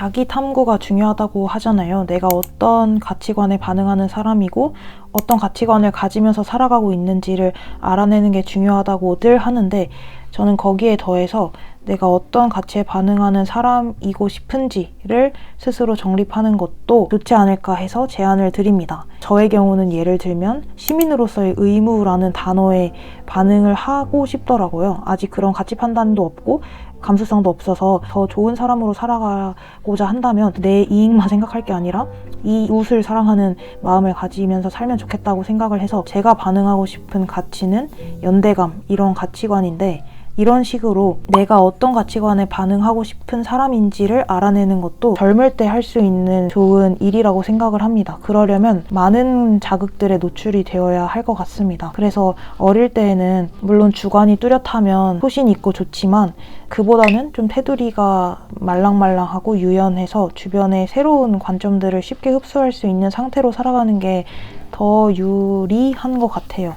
자기 탐구가 중요하다고 하잖아요. 내가 어떤 가치관에 반응하는 사람이고 어떤 가치관을 가지면서 살아가고 있는지를 알아내는 게 중요하다고들 하는데 저는 거기에 더해서 내가 어떤 가치에 반응하는 사람이고 싶은지를 스스로 정립하는 것도 좋지 않을까 해서 제안을 드립니다. 저의 경우는 예를 들면 시민으로서의 의무라는 단어에 반응을 하고 싶더라고요. 아직 그런 가치 판단도 없고 감수성도 없어서 더 좋은 사람으로 살아가고자 한다면 내 이익만 생각할 게 아니라 이웃을 사랑하는 마음을 가지면서 살면 좋겠다고 생각을 해서 제가 반응하고 싶은 가치는 연대감 이런 가치관인데 이런 식으로 내가 어떤 가치관에 반응하고 싶은 사람인지를 알아내는 것도 젊을 때 할 수 있는 좋은 일이라고 생각을 합니다. 그러려면 많은 자극들에 노출이 되어야 할 것 같습니다. 그래서 어릴 때에는 물론 주관이 뚜렷하면 소신 있고 좋지만 그보다는 좀 테두리가 말랑말랑하고 유연해서 주변의 새로운 관점들을 쉽게 흡수할 수 있는 상태로 살아가는 게 더 유리한 것 같아요.